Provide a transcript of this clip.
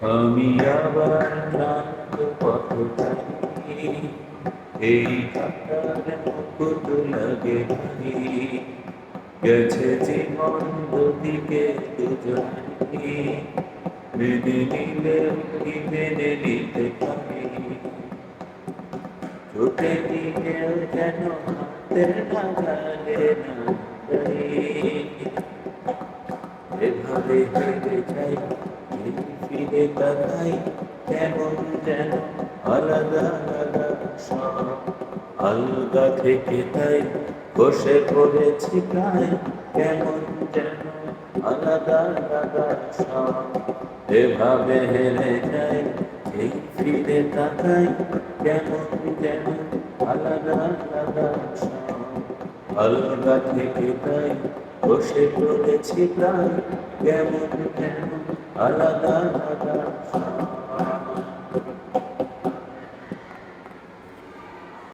আমি আবার ক্লান্ত পথচারী এই কাটার মুকুট লাগে গেছে জীবন দুদিকে দুজনই। মেনে নিলে কি মেনে নিতে পারি। ছুটে দিকেও যেন হাতের নাগালে না এভাবে হেরে যাই ফিরে তাকাই, কেমন যেন আলাদা আলাদা সব। আলগা থেকে তাই বসে পড়েছি প্রায়, কেমন যেন আলাদা আলাদা সব। এভাবে হেরে যাই, এই ফিরে তাকাই, কেমন যেন আলাদা আলাদা সব। আলগা থেকে তাই বসে পড়েছি প্রায়, কেমন কেন আলাদা আলাদা সব